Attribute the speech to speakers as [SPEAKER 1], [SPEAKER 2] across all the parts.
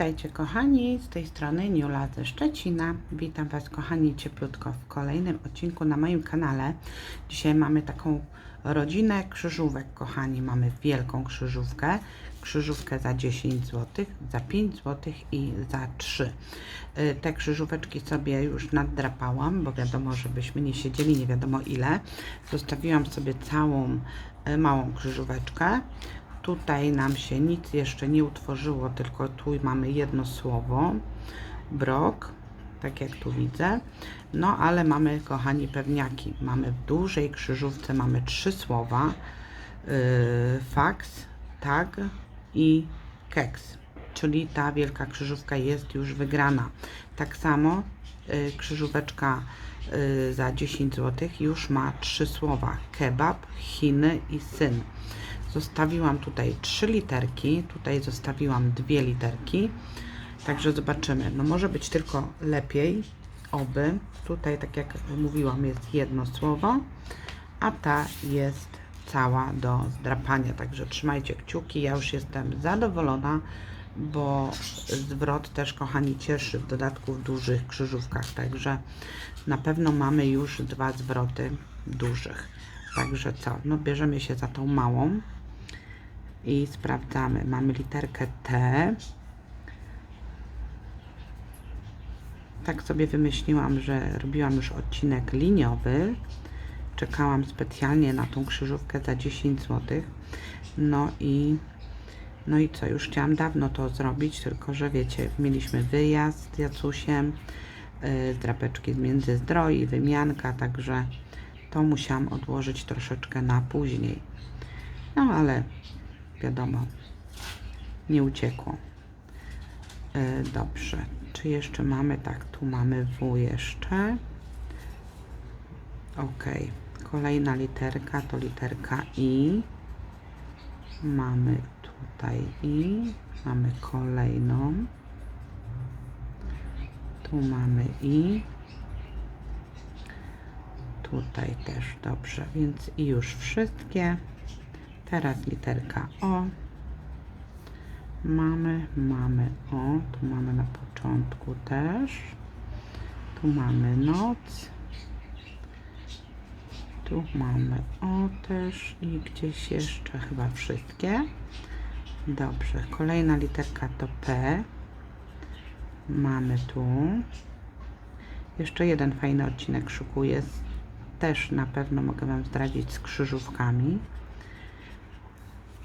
[SPEAKER 1] Witajcie kochani, z tej strony Niula ze Szczecina. Witam Was kochani cieplutko w kolejnym odcinku na moim kanale. Dzisiaj mamy taką rodzinę krzyżówek kochani. Mamy wielką krzyżówkę, krzyżówkę za 10 zł, za 5 zł i za 3. Y, Te krzyżóweczki sobie już naddrapałam, bo wiadomo, żebyśmy nie siedzieli nie wiadomo ile. Zostawiłam sobie całą y, małą krzyżóweczkę. Tutaj nam się nic jeszcze nie utworzyło, tylko tu mamy jedno słowo, brok, tak jak tu widzę. No ale mamy, kochani, pewniaki. Mamy w dużej krzyżówce, mamy trzy słowa, yy, faks, tag i keks. Czyli ta wielka krzyżówka jest już wygrana. Tak samo yy, krzyżóweczka yy, za 10 zł już ma trzy słowa, kebab, Chiny i syn. Zostawiłam tutaj trzy literki, tutaj zostawiłam dwie literki. Także zobaczymy. No może być tylko lepiej, oby. Tutaj, tak jak mówiłam, jest jedno słowo, a ta jest cała do zdrapania. Także trzymajcie kciuki. Ja już jestem zadowolona, bo zwrot też, kochani, cieszy w dodatku w dużych krzyżówkach. Także na pewno mamy już dwa zwroty dużych. Także co? No bierzemy się za tą małą i sprawdzamy. Mamy literkę T. Tak sobie wymyśliłam, że robiłam już odcinek liniowy. Czekałam specjalnie na tą krzyżówkę za 10 zł. No i no i co, już chciałam dawno to zrobić, tylko że wiecie, mieliśmy wyjazd z Jacusiem, yy, drapeczki z Międzyzdroi, wymianka, także to musiałam odłożyć troszeczkę na później. No ale wiadomo, nie uciekło. E, dobrze, czy jeszcze mamy, tak, tu mamy W jeszcze. Ok, kolejna literka to literka I. Mamy tutaj I, mamy kolejną. Tu mamy I. Tutaj też dobrze, więc i już wszystkie. Teraz literka O. Mamy, mamy O. Tu mamy na początku też. Tu mamy noc. Tu mamy O też i gdzieś jeszcze chyba wszystkie. Dobrze, kolejna literka to P. Mamy tu. Jeszcze jeden fajny odcinek szukuję. Też na pewno mogę Wam zdradzić z krzyżówkami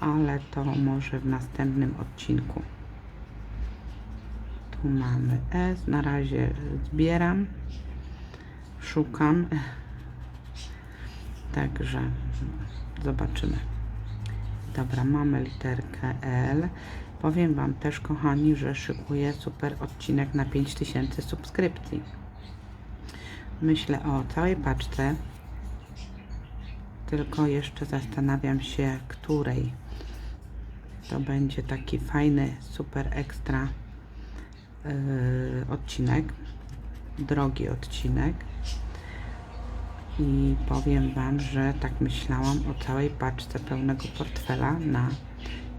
[SPEAKER 1] ale to może w następnym odcinku. Tu mamy S. Na razie zbieram, szukam. Także zobaczymy. Dobra, mamy literkę L. Powiem Wam też, kochani, że szykuję super odcinek na 5000 subskrypcji. Myślę o całej paczce, tylko jeszcze zastanawiam się, której to będzie taki fajny, super ekstra yy, odcinek, drogi odcinek. I powiem Wam, że tak myślałam o całej paczce pełnego portfela na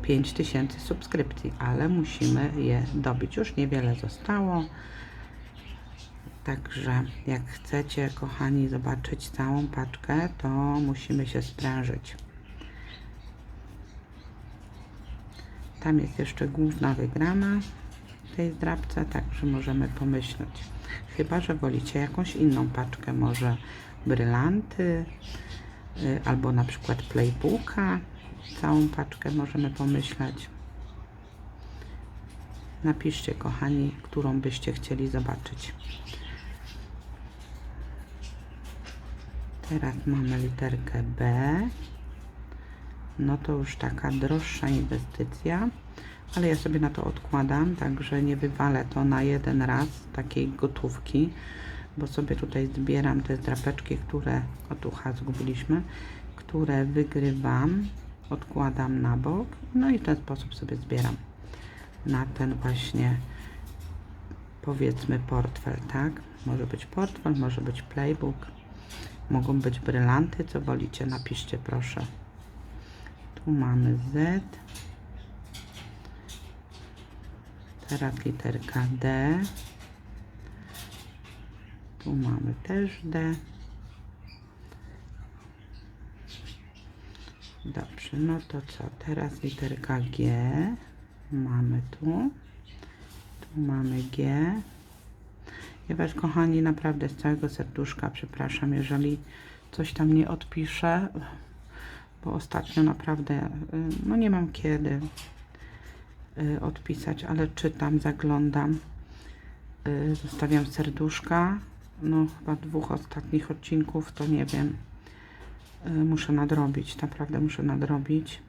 [SPEAKER 1] 5000 subskrypcji, ale musimy je dobić. Już niewiele zostało. Także jak chcecie, kochani, zobaczyć całą paczkę, to musimy się sprężyć. Tam jest jeszcze główna wygrana w tej zdrabce, także możemy pomyśleć. Chyba, że wolicie jakąś inną paczkę, może brylanty, y, albo na przykład playbooka. Całą paczkę możemy pomyśleć. Napiszcie, kochani, którą byście chcieli zobaczyć. Teraz mamy literkę B no to już taka droższa inwestycja, ale ja sobie na to odkładam, także nie wywalę to na jeden raz takiej gotówki, bo sobie tutaj zbieram te drapeczki, które od ucha zgubiliśmy, które wygrywam, odkładam na bok, no i w ten sposób sobie zbieram na ten właśnie powiedzmy portfel, tak? Może być portfel, może być playbook, mogą być brylanty, co wolicie, napiszcie proszę. Tu mamy Z. Teraz literka D. Tu mamy też D. Dobrze, no to co? Teraz literka G. Mamy tu. Tu mamy G. Ja Was, kochani, naprawdę z całego serduszka przepraszam, jeżeli coś tam nie odpiszę, bo ostatnio naprawdę, y, no nie mam kiedy y, odpisać, ale czytam, zaglądam, y, zostawiam serduszka. No, chyba dwóch ostatnich odcinków, to nie wiem. Muszę nadrobić, naprawdę muszę nadrobić.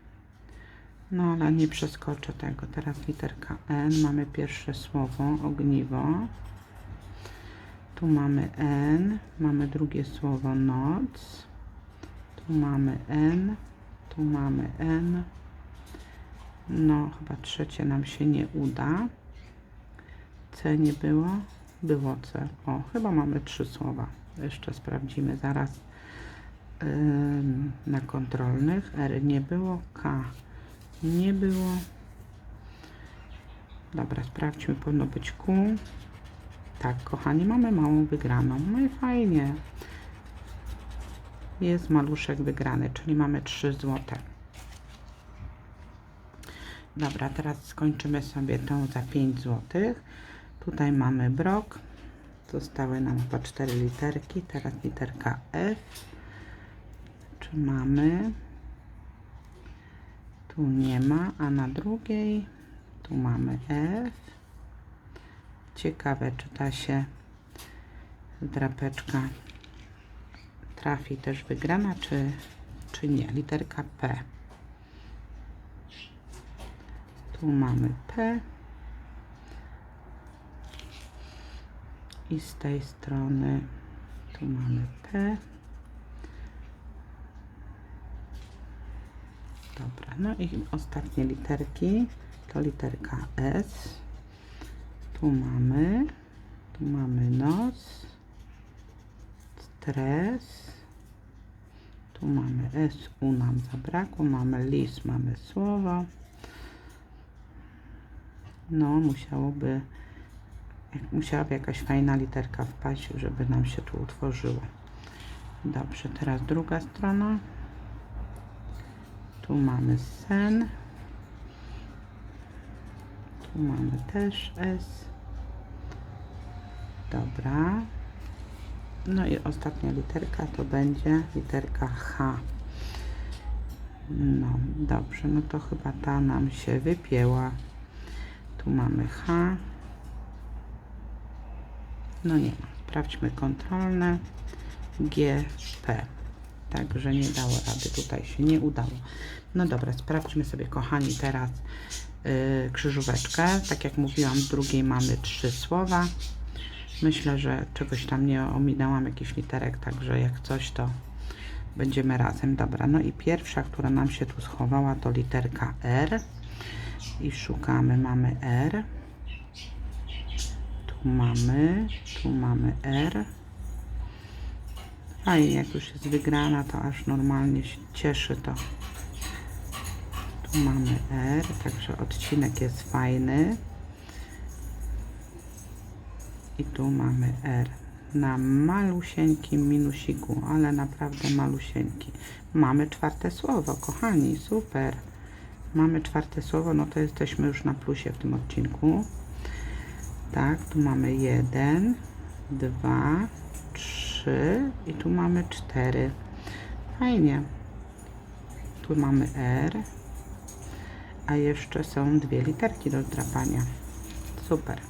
[SPEAKER 1] No, ale nie przeskoczę tego. Teraz literka N. Mamy pierwsze słowo, ogniwo. Tu mamy N. Mamy drugie słowo, noc. Tu mamy N. Tu mamy N. No, chyba trzecie nam się nie uda. C nie było. Było C. O, chyba mamy trzy słowa. Jeszcze sprawdzimy zaraz ym, na kontrolnych. R nie było. K nie było. Dobra, sprawdźmy. Powinno być Q. Tak, kochani, mamy małą wygraną. No i fajnie. Jest maluszek wygrany, czyli mamy 3 złote. Dobra, teraz skończymy sobie tą za 5 złotych. Tutaj mamy brok. Zostały nam chyba 4 literki. Teraz literka F. Czy mamy? Tu nie ma, a na drugiej tu mamy F. Ciekawe, czy ta się drapeczka trafi też wygrana, czy, czy nie. Literka P. Tu mamy P. I z tej strony tu mamy P. Dobra, no i ostatnie literki to literka S. Tu mamy, tu mamy nos, stres. Tu mamy S, U nam zabrakło, mamy lis, mamy słowo. No, musiałoby, musiałaby jakaś fajna literka wpaść, żeby nam się tu utworzyło. Dobrze, teraz druga strona. Tu mamy sen. Tu mamy też S. Dobra. No i ostatnia literka to będzie literka H. No dobrze, no to chyba ta nam się wypięła. Tu mamy H. No nie ma. Sprawdźmy kontrolne. G, P. Także nie dało rady, tutaj się nie udało. No dobra, sprawdźmy sobie, kochani, teraz yy, krzyżóweczkę. Tak jak mówiłam, w drugiej mamy trzy słowa. Myślę, że czegoś tam nie ominęłam, jakichś literek, także jak coś, to będziemy razem. Dobra, no i pierwsza, która nam się tu schowała, to literka R. I szukamy, mamy R. Tu mamy, tu mamy R. Fajnie, jak już jest wygrana, to aż normalnie się cieszy to. Tu mamy R, także odcinek jest fajny. I tu mamy R na malusieńkim minusiku, ale naprawdę malusieńki. Mamy czwarte słowo, kochani, super. Mamy czwarte słowo, no to jesteśmy już na plusie w tym odcinku. Tak, tu mamy jeden, dwa, trzy i tu mamy cztery. Fajnie. Tu mamy R, a jeszcze są dwie literki do zdrapania. Super.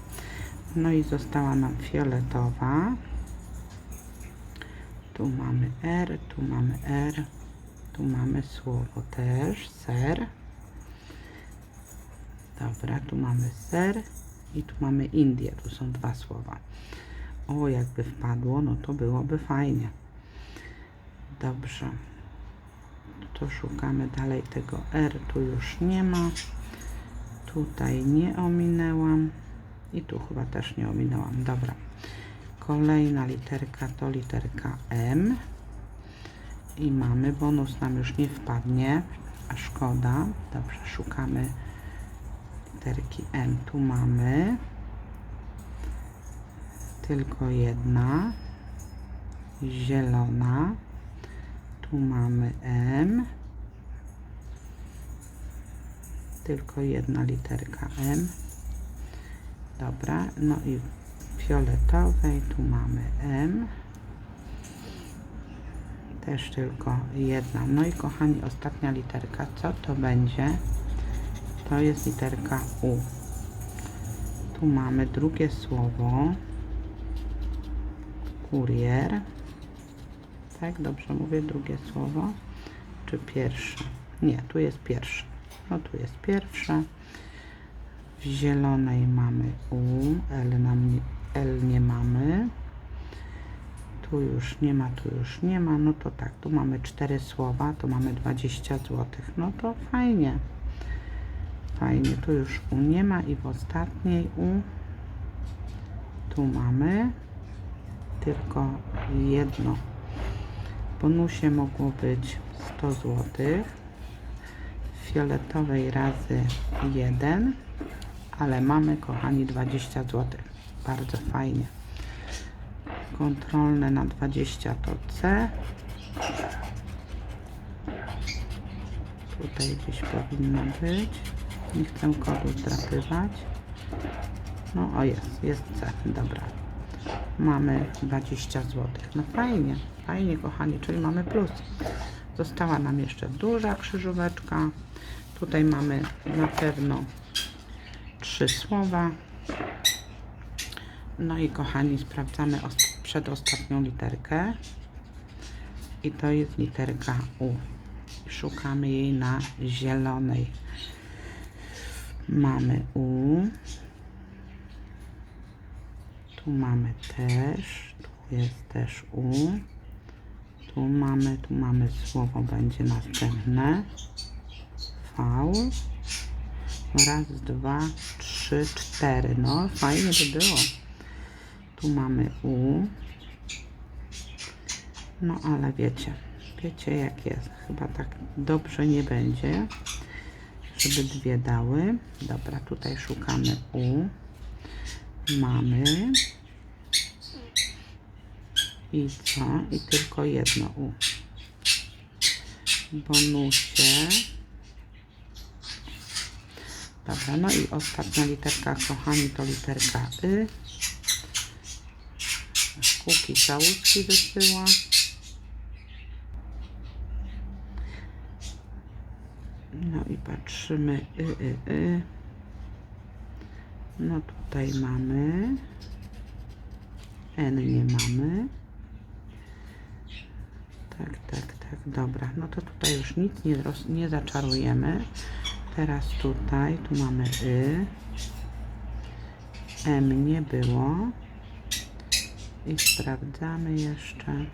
[SPEAKER 1] No i została nam fioletowa. Tu mamy R, tu mamy R, tu mamy słowo też, ser. Dobra, tu mamy ser i tu mamy Indię, tu są dwa słowa. O, jakby wpadło, no to byłoby fajnie. Dobrze. To szukamy dalej tego R, tu już nie ma. Tutaj nie ominęłam. I tu chyba też nie ominęłam. Dobra. Kolejna literka to literka M. I mamy bonus nam już nie wpadnie, a szkoda. Dobrze, szukamy literki M. Tu mamy tylko jedna zielona. Tu mamy M. Tylko jedna literka M. Dobra, no i fioletowej tu mamy M. Też tylko jedna. No i kochani, ostatnia literka. Co to będzie? To jest literka U. Tu mamy drugie słowo. Kurier. Tak, dobrze mówię, drugie słowo. Czy pierwsze? Nie, tu jest pierwsze. No tu jest pierwsze. W zielonej mamy U, L, nam L nie mamy. Tu już nie ma, tu już nie ma. No to tak, tu mamy cztery słowa, to mamy 20 zł. No to fajnie. Fajnie, tu już U nie ma i w ostatniej U tu mamy tylko jedno. W bonusie mogło być 100 zł. W fioletowej razy 1, ale mamy, kochani, 20 zł. Bardzo fajnie. Kontrolne na 20 to C. Tutaj gdzieś powinno być. Nie chcę kodu zdrapywać. No o jest, jest C. Dobra. Mamy 20 zł. No fajnie, fajnie kochani, czyli mamy plus. Została nam jeszcze duża krzyżóweczka. Tutaj mamy na pewno trzy słowa. No i kochani, sprawdzamy os- przedostatnią literkę. I to jest literka U. Szukamy jej na zielonej. Mamy U. Tu mamy też. Tu jest też U. Tu mamy, tu mamy słowo będzie następne. V. Raz, dwa, trzy, cztery. No, fajnie by było. Tu mamy U. No, ale wiecie, wiecie jak jest. Chyba tak dobrze nie będzie, żeby dwie dały. Dobra, tutaj szukamy U. Mamy. I co? I tylko jedno U. Bonusie. Dobra, no i ostatnia literka, kochani, to literka Y. Kuki całuski wysyła. No i patrzymy y, y, y. No tutaj mamy. N nie mamy. Tak, tak, tak, dobra. No to tutaj już nic nie, nie zaczarujemy. Teraz tutaj, tu mamy Y. M nie było. I sprawdzamy jeszcze.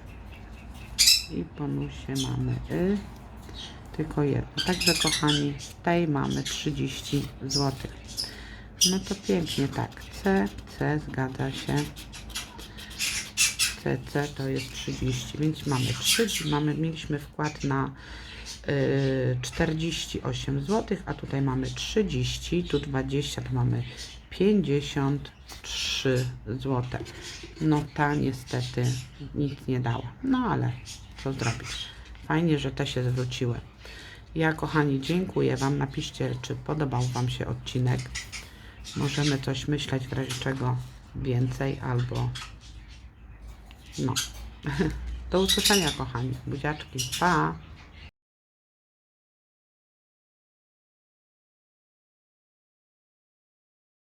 [SPEAKER 1] I po nusie mamy Y. Tylko jedno. Także kochani, tej mamy 30 zł. No to pięknie, tak. C, C, zgadza się. CC to jest 30, więc mamy 3, mamy, mieliśmy wkład na 48 zł, a tutaj mamy 30, tu 20, to mamy 53 zł. No ta niestety nic nie dała, no ale co zrobić. Fajnie, że te się zwróciły. Ja kochani dziękuję Wam, napiszcie czy podobał Wam się odcinek. Możemy coś myśleć w razie czego więcej albo no. Do usłyszenia, kochani. Buziaczki. Pa!